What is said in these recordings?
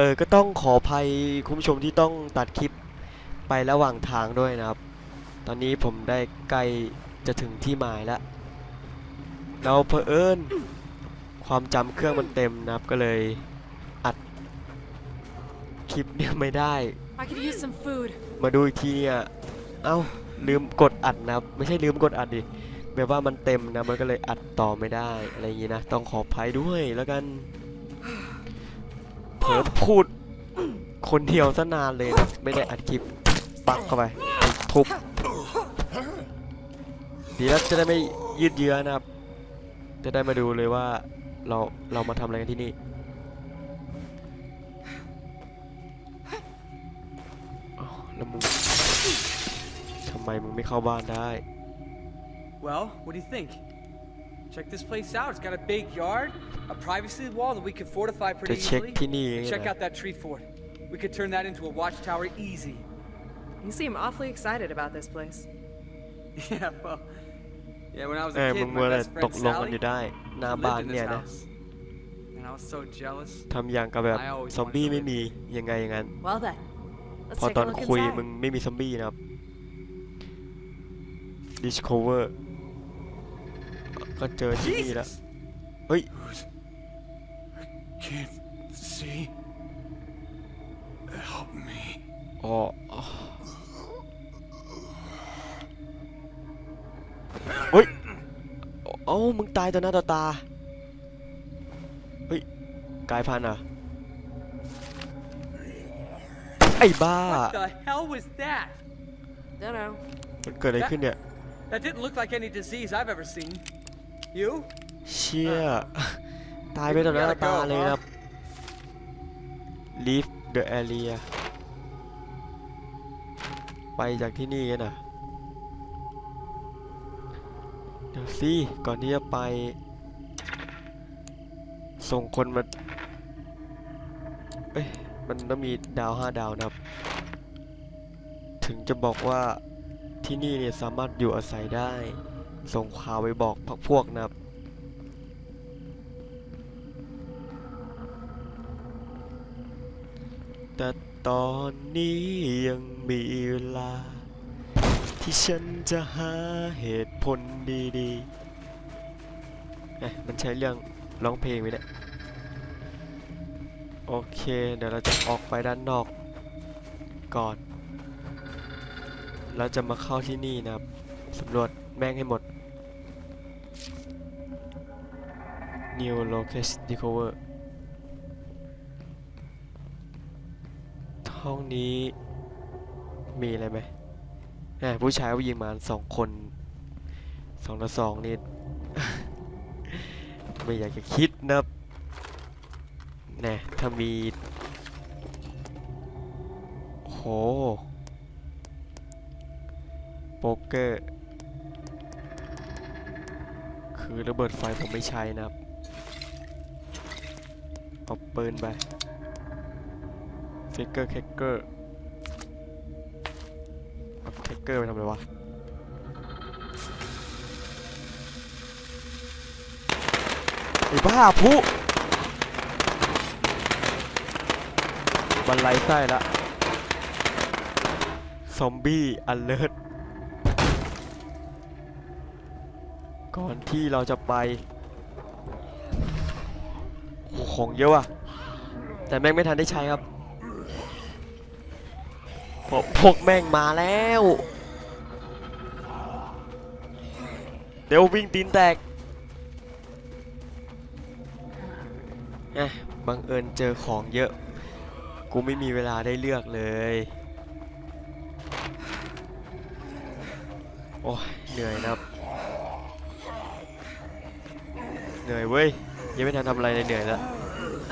ออก็ต้องขออภัยคุณผู้ชมที่ต้องตัดคลิปไประหว่างทางด้วยนะครับ ตอนนี้ผมได้ใกล้จะถึงที่หมายแล้วเราเพอเอิญความจำเครื่องมันเต็มนะครับก็เลยอัดคลิปเนี่ยไม่ได้ I could use some food. มาดูอีกทีเนี่ยเอ้าลืมกดอัดนะครับไม่ใช่ลืมกดอัดดิแบบว่ามันเต็มนะมันก็เลยอัดต่อไม่ได้อะไรอย่างงี้นะต้องขออภัยด้วยแล้วกัน เผลอพูด คนเดียวซะนานเลยนะไม่ได้อัดคลิปปักเข้าไปทุบดีแล้วจะได้ไม่ยืดเยื้อนะครับ จะได้มาดูเลยว่าเราเรามาทำอะไรกันที่นี่แล้วมึงทำไมมึงไม่เข้าบ้านได้ Well, what do you think? Check this place out. It's got a big yard, a privacy wall that we could fortify จะ pretty เช็ค easily. ที่นี่ And check นะ out that tree fort. We could turn that into a watchtower easy. You seem awfully excited about this place. Yeah, well, yeah. When I was เอ a อมึ kid, งมัว my แต่ best ต friend กลงกัน Sally อยู่ได้หน้า lived บ้าน in เนี่ย this นะ house, and I was so jealous. ทำอย่างกับแบบ I always ซอมบี้ wanted to ไม่มียังไงอย่างนั้น Well then, let's พอ take ต a อน look คุย inside. มึงไม่มีซอมบี้นะครับ Discover ก็เจอที่นี่แล้ว Jesus! เฮ้ย Can't see. Help me. อ๋อเฮ้ยเอ้ามึงตายต่อหน้าต่อตา เฮ้ยกลายพันธุ์เหรอะ ไอ้บ้า What the hell was that? Don't know. มันเกิดอะไรขึ้นเนี่ย That didn't look like any disease I've ever seen. You? เชี่ย ตายไปต่อหน้าต่อตาเลยครับ leave the area ไปจากที่นี่กันนะเดี๋ยวสิก่อนที่จะไป ส่งคนมา เอ้ย มันต้องมีดาวห้าดาวนะครับ ถึงจะบอกว่าที่นี่เนี่ยสามารถอยู่อาศัยได้ ส่งข่าวไปบอกพพวกนะครับ แต่ตอนนี้ยังมีเวลา ที่ฉันจะหาเหตุผลดีๆเอ๊ะมันใช้เรื่องร้องเพลงไหมเนี่ย โอเค เดี๋ยวเราจะออกไปด้านนอกก่อนแล้วจะมาเข้าที่นี่นะครับสำรวจ แม่งให้หมด New Location Discover ห้องนี้มีอะไรไหมแหมผู้ชายผู้หญิงมาสองคนสองต่อสองนี่ ไม่อยากจะคิดนะครับแน่ถ้ามีโหโป๊กเกอร์ คือระเบิดไฟผมไม่ใช้นะครับเอาปืนไปฟิกเกอร์แคกเกอร์เอาแคกเกอร์ไปทำอะไรวะไอ้บ้าผู้บันไลไส้ละ ซอมบี้อันเลิศ ก่อนที่เราจะไปโอ้ของเยอะว่ะ แต่แม่งไม่ทันได้ใช้ครับพราะพวกแม่งมาแล้ว เดี๋ยววิ่งตีนแตกอะบังเอิญเจอของเยอะ กูไม่มีเวลาได้เลือกเลย โอ้ยเหนื่อยนะครับ เหนื่อยเว้ยยังไม่ทันทำอะไรเลยเหนื่อยแล้ว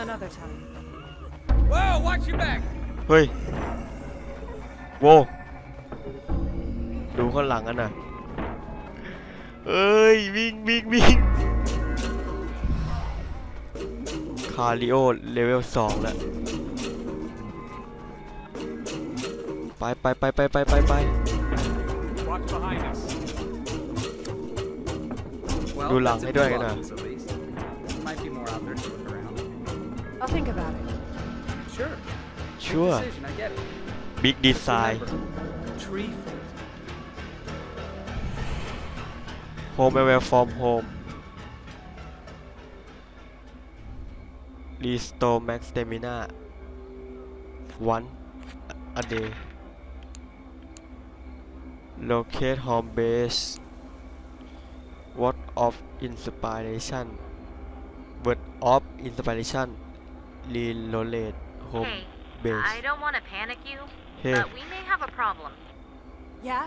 Another time. Whoa! Watch your back. เฮ้ยโวดูข้างหลังกันนะเอ้ยวิ่งวิ่งวิ่งคาริโอเลเวลสองแล้วไปไปไปไปไปไปไป Watch behind us. Well, Đu that's lòng a hay few đuôi cái nào? options at least. Might be more I'll think about it. Sure. Big ชัว decision, I get it. บิ๊กดี Just ไซน์ remember, tree fate. Home away from home Restore max stamina one a day Locate home base Word of inspiration Word of inspiration Reload home Hey, base I don't want to panic you, Hey but we may have a problem. Yeah?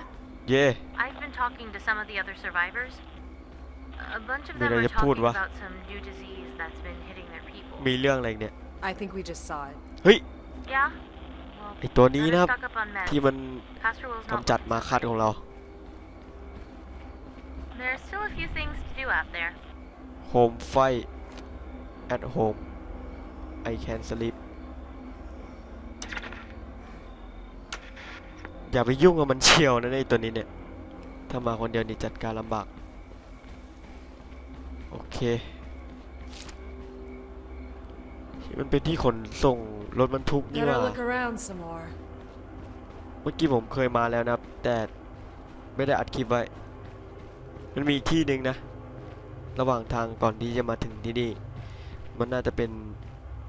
yeah I've been talking to some of the other survivors. A bunch of Mày them nói are cho phụt talking quá. about some new disease that's been hitting their people. มีเรื่องอะไรอีกเนี่ย I think we just saw it. เฮ้ย Yeah? Well, ไอตัวนี้ better นะครับ stock up on meds. ที่มัน Pastor Will's not กำจัด looking มา so คัด good. ของเรา There's still a few things to do out there. Home fight at home I can sleep อย่าไปยุ่งกับมันเชียวนะไอตัวนี้เนี่ย ถ้ามาคนเดียวนี่จัดการลำบาก โอเค มันเป็นที่ขนส่งรถบรรทุกนี่ห Better ว่า look around some more. เมื่อกี้ผมเคยมาแล้วนะครับ แต่ไม่ได้อัดคลิปไว้ มันมีอีกที่หนึ่งนะ ระหว่างทางก่อนที่จะมาถึงที่นี่ มันน่าจะเป็น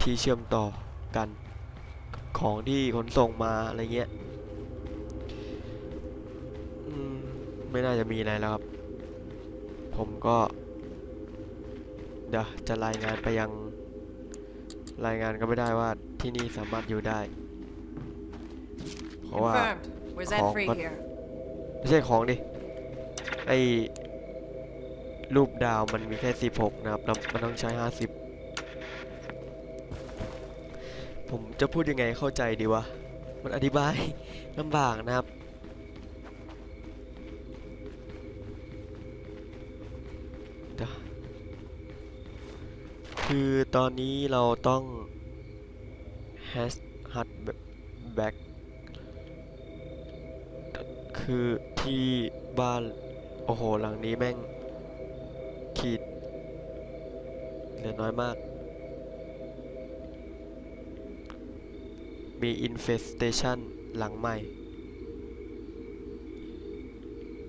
ที่เชื่อมต่อกันของที่ขนส่งมาอะไรเงี้ยอืมไม่น่าจะมีอะไรแล้วครับ ผมก็ เดี๋ยวจะรายงานไปยัง รายงานก็ไม่ได้ว่าที่นี่สามารถอยู่ได้ เพราะว่า Confirmed. Where's that Call, free but- here? ไม่ใช่ของดิ ไอรูปดาวมันมีแค่ 16 นะครับแล้วมันต้องใช้ 50 ผมจะพูดยังไงเข้าใจดีวะ มันอธิบายลำบากนะครับ คือตอนนี้เราต้อง hash hard back คือที่บ้าน โอ้โห หลังนี้แม่ง ขีด เหลือน้อยมาก มี infestation หลังใหม่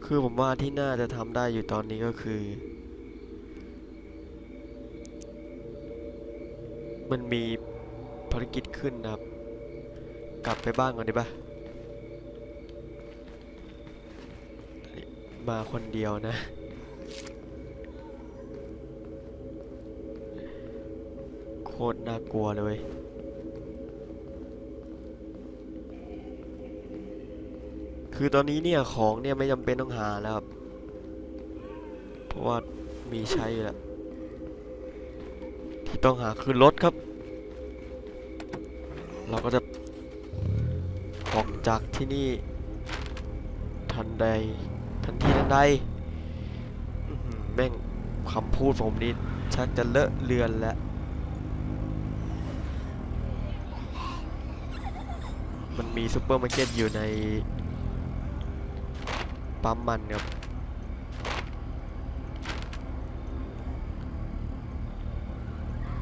คือผมว่าที่น่าจะทำได้อยู่ตอนนี้ก็คือ มันมีภารกิจขึ้นนะครับ กลับไปบ้านก่อนดีป่ะ มาคนเดียวนะโคตรน่ากลัวเลย คือตอนนี้เนี่ยของเนี่ยไม่จำเป็นต้องหาแล้วครับ เพราะว่ามีใช้อยู่แล้วที่ต้องหาคือรถครับ เราก็จะออกจากที่นี่ ทันใด ทันทีทันใดแม่งคำพูดผมนี่ชักจะเลอะเลือนแล้วมันมีซูเปอร์มาร์เก็ตอยู่ใน ปั๊มมันครับ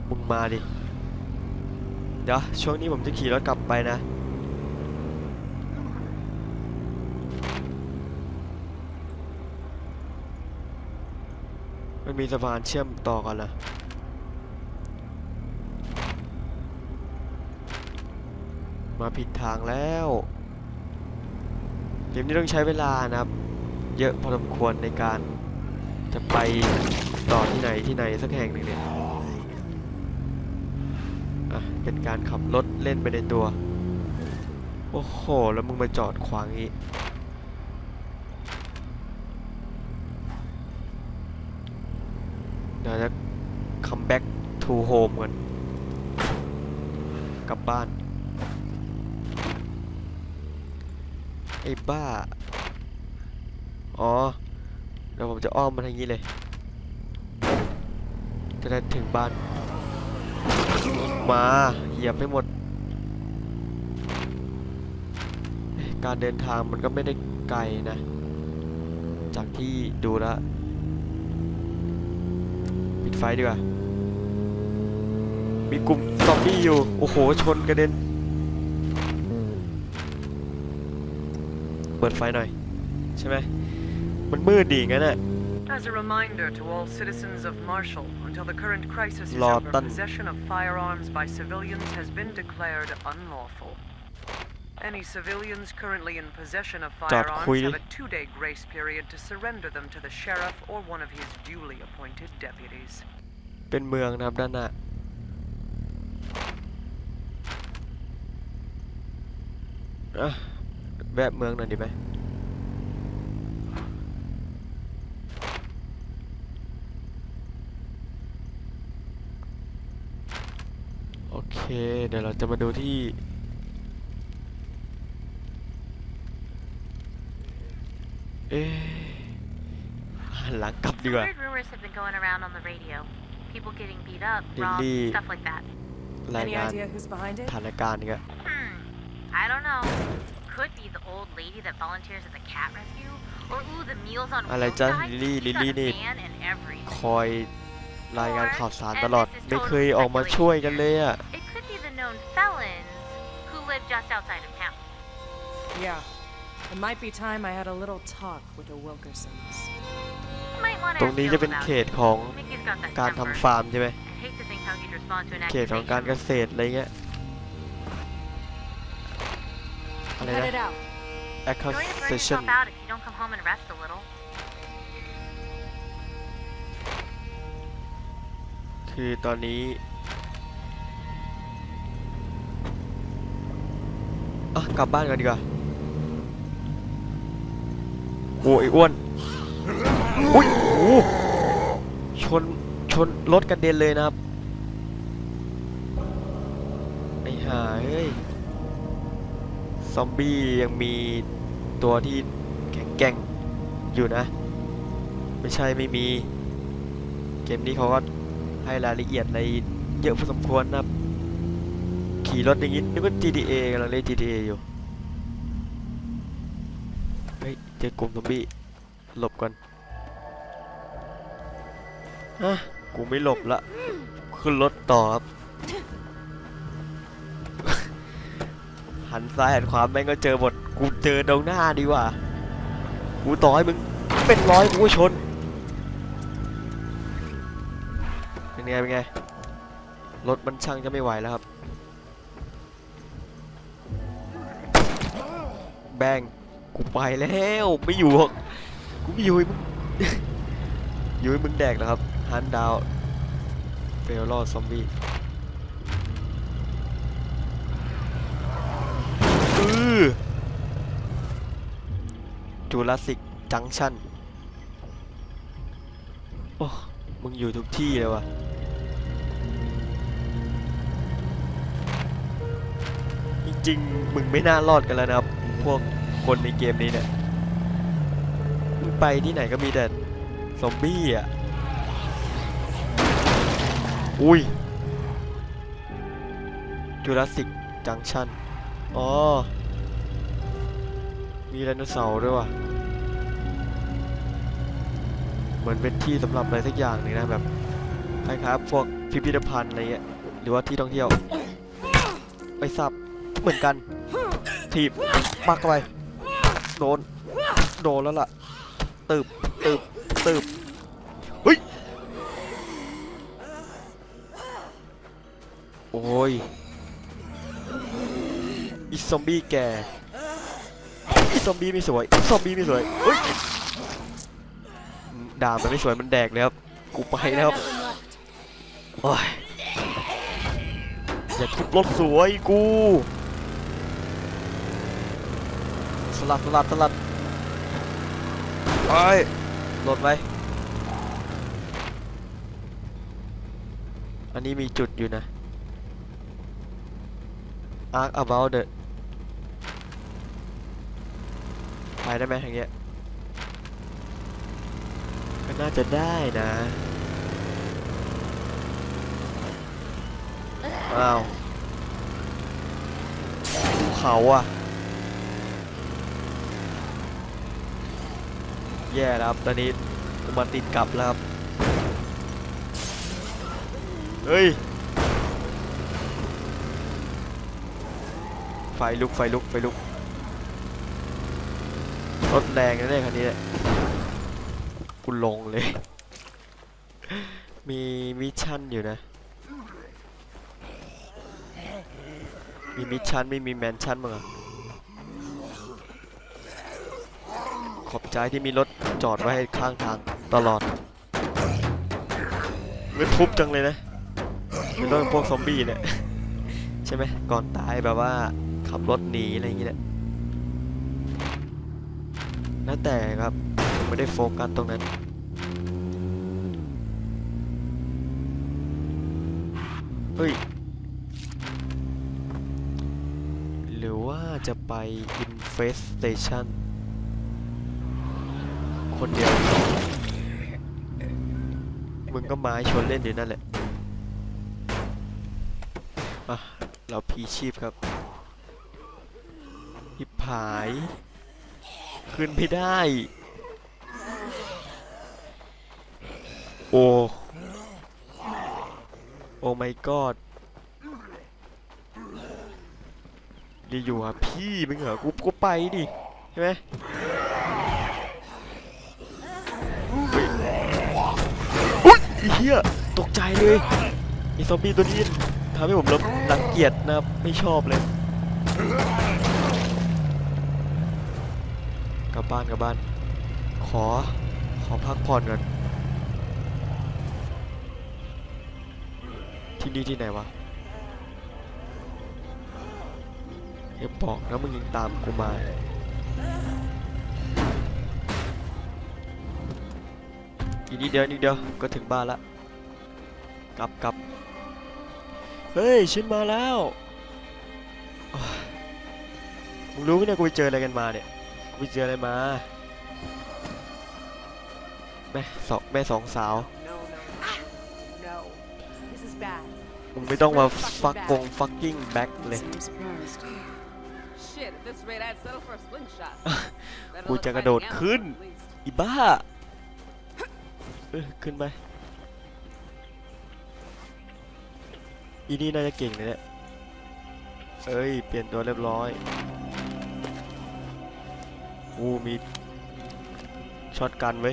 มึงมาดิ เดี๋ยวช่วงนี้ผมจะขี่รถกลับไปนะ มันมีสะพานเชื่อมต่อกันนะมาผิดทางแล้ว เกมนี้ต้องใช้เวลานะครับ เยอะพอสมควรในการจะไปต่อที่ไหนที่ไหนสักแห่งหนึ่งเนี่ยอะเป็นการขับรถเล่นไปในตัว โอ้โห แล้วมึงมาจอดขวางงี้เดี๋ยวจะ come back to home กันกลับบ้าน ไอ้บ้า อ๋อเดี๋ยวผมจะอ้อมมาทางนี้เลย จะได้ถึงบ้าน มาเหยียบให้หมด การเดินทางมันก็ไม่ได้ไกลนะ จากที่ดูแล้วปิดไฟดีกว่า มีกลุ่มซอมบี้อยู่ โอ้โห ชนกระเด็น เปิดไฟหน่อย ใช่ไหม มันมืดดีงั้นอะ As a reminder to all citizens of Marshall, until the current crisis is Lord over, Dun- possession of firearms by civilians has been declared unlawful. Any civilians currently in possession of firearms Queenie. have a two-day grace period to surrender them to the sheriff or one of his duly appointed deputies. เป็นเมืองนะครับด้านหน้า อ่ะแวะเมืองหน่อยดีไหม เคเดี๋ยวเราจะมาดูที่ เอ๊ะหันหลังกลับดี Some กว่า weird rumors have been going around on the radio. People getting beat up, Lily. robbed, stuff like that. ราย Any งาน idea who's behind ส it? ถานการณ์นี่ก็ Hmm. I don't know. Could be the old lady that volunteers at the cat rescue, or ooh, the Meals on อะไร Wheels จ๊ะ guy. ลิลลี่ He's ลิล got ลี่ a นี่ van and everything. คอยรายงานข่าวสารตลอด ไม่เคยออกมาช่วยกันเลยอะ It could be the known felons who live just outside of town. Yeah. It might be time I had a little talk with the Wilkersons. Might want ต to รง ask นี้ Bill จะเป็น about เข it. ตของ Mickey's got that การ temper. ทำฟาร์มใช่ไหม I hate to think how he'd respond to an เขตของการเก accusation. ษตรอะไรเงี้ยอะไร Headed นะ out. Going to burn accusation yourself out if you don't come home and rest a little. คือตอนนี้ กลับบ้านกันดีกว่าโอ้ยอ้วนอุ้ยโอ้โหชนชนรถกระเด็นเลยนะครับไอ้ห่าเอ้ยซอมบี้ยังมีตัวที่แข็งแกร่งอยู่นะ ไม่ใช่ไม่มี เกมนี้เขาก็ให้รายละเอียดอะไรเยอะพอสมควรนะครับ ขี่รถอย่างนี้นึกว่า GTA กำลังเล่น GTA อยู่ เฮ้ย เจอกลุ่มซอมบี้ หลบก่อนฮะกูไม่หลบละ ขึ้นรถต่อครับ หันซ้ายหันขวาแม่งก็เจอหมด กูเจอตรงหน้าดีกว่า กูต่อให้มึงเป็นร้อยกูก็ชน เป็นไงเป็นไง รถมันช่างจะไม่ไหวแล้วครับ แบงกูไปแล้วไม่อยู่หรอกกูไม่อยู่ให้มึงอยู่ให้มึงแดกนะครับฮันดาวเฟลลอซอมบี้อือจูราสิกจังชันโอ้มึงอยู่ทุกที่เลยวะจริงมึงไม่น่ารอดกันแล้วนะครับ พวกคนในเกมนี้เนี่ยไปที่ไหนก็มีแต่ซอมบี้อะ อุ้ยจูราสสิกจังชันอ๋อ มีไดโนเสาร์ด้วยว่ะ เหมือนเป็นที่สำหรับอะไรสักอย่างหนึงนะแบบคล้ายๆพวกพิพิธภัณฑ์อะไรเงี้ย หรือว่าที่ท่องเที่ยว ไปสับ เหมือนกันถีบ ปักเข้าไป โดน โดนแล้วล่ะตึบตึบตึบเฮ้ย โอ้ย อีซอมบี้แก อีซอมบี้ไม่สวย อีซอมบี้ไม่สวย เฮ้ยด่ามันไม่สวยมันแดกเลยครับ กูไปแล้ว got nothing left. โอ้ย อย่าทุบรถสวยกู สลัดสลัดสลัดไปหลดไว้อันนี้มีจุดอยู่นะ Ask about the ไปได้ไหมทางเงี้ยก็น่าจะได้นะอ้าวภูเขาอะ แย่แล้วครับ ตอนนี้มาติดกลับแล้วครับ เฮ้ย ไฟลุก ไฟลุก ไฟลุก รถแดงนะเนี่ยคันนี้กูลงเลย มีมิชชั่นอยู่นะ มีมิชชั่นไม่มีแมนชั่นมั้งอะ ขอบใจที่มีรถจอดไว้ให้ข้างทางตลอดไม่ทุบจังเลยนะเป็นรถพวกซอมบี้เนี่ยใช่ไหมก่อนตายแบบว่าขับรถหนีอะไรอย่างเงี้ยแล้วแต่ครับผมไม่ได้โฟกัสตรงนั้นเฮ้ยหรือว่าจะไป Infestation คนเดียว มึงก็ไม้ชนเล่นอยู่นั่นแหละอะเราพีชีพครับฮิบหาย ขึ้นไม่ได้ โอ้ โอ้ my god ดีอยู่อะพี่มึงเหรอกูกูไปดิ ใช่ไหม เหี้ยตกใจเลยไอ้ซอมบี้ตัวนี้ทำให้ผมรังเกียจนะครับไม่ชอบเลย กลับบ้านกลับบ้าน ขอขอพักผ่อนก่อนที่นี่ที่ไหนวะเอย่าบอกนะมึงยังตามกูมา อีกนิดเดียวนิดเดียวก็ถึงบ้านละกลับกลับเฮ้ยฉันมาแล้วโอ้ยมึงรู้ไหมเนี่ยกูไปเจออะไรกันมาเนี่ยกูไปเจออะไรมาแม่สองแม่สองสาว No, no, no. This is bad. มึงไม่ต้องมาฟักกงฟักกิ้งแบ็คเลย I'm surprised. Shit, at this rate, I'd settle for a slingshot. กูจะกระโดดขึ้นอีบ้า เออขึ้นไป อีนี่น่าจะเก่งเลยเนี่ยเอ้ย เปลี่ยนตัวเรียบร้อยกูมีช็อตกันไว้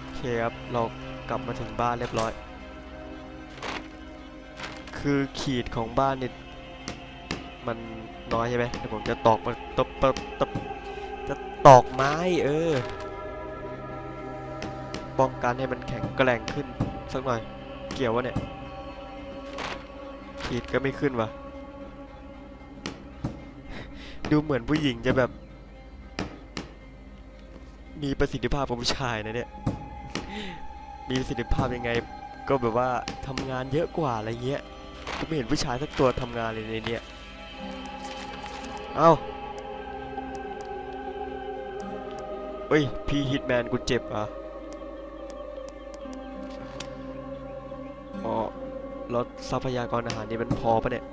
โอเคครับ เรากลับมาถึงบ้านเรียบร้อย คือขีดของบ้านเนี่ยมันน้อยใช่ไหมเดี๋ยวผมจะตอกมาตบตบตบ จะตอกไม้เออ ป้องกันให้มันแข็งแกร่งขึ้นสักหน่อย เกี่ยววะเนี่ย ขีดก็ไม่ขึ้นวะดูเหมือนผู้หญิงจะแบบ มีประสิทธิภาพกว่าผู้ชายนะเนี่ย มีประสิทธิภาพยังไง ก็แบบว่าทำงานเยอะกว่าอะไรเงี้ยก็ไม่เห็นผู้ชายสักตัวทำงานเลยในเนี้ย เอ้า เฮ้ย พี่ฮิตแมนกูเจ็บอะอ๋อลดทรัพยากรอาหารนี่มันพอปะเนี่ย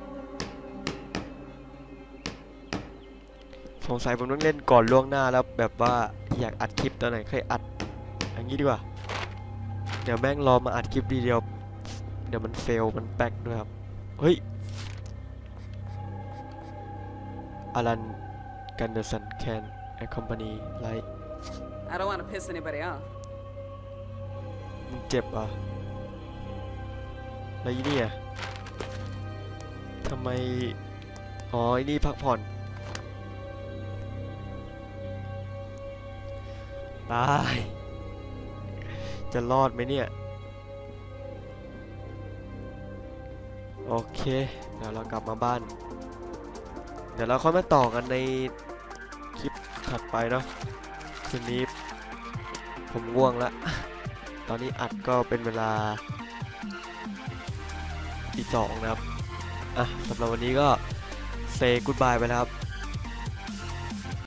สงสัยผมต้องเล่นก่อนล่วงหน้าแล้วแบบว่าอยากอัดคลิปตอนไหนค่อยอัด อย่างนี้ดีกว่า เดี๋ยวแม่งรอมาอัดคลิปดีเดียว เดี๋ยวมันเฟล มันแป๊กด้วยครับ เฮ้ย Alan Gunderson can accompany like I don't want to piss anybody off. มึงเจ็บเหรอะแล้วอีนี่อะทำไม อ๋ออ้นี่พักผ่อนตาย จะรอดไหมเนี่ย โอเค เดี๋ยวเรากลับมาบ้าน เดี๋ยวเราค่อยมาต่อกันในคลิปถัดไปเนาะคืนนี้ ผมง่วงละตอนนี้อัดก็เป็นเวลาตีสองนะครับ อะสำหรับวันนี้ก็เซ y กู d บายไปแล้วครับ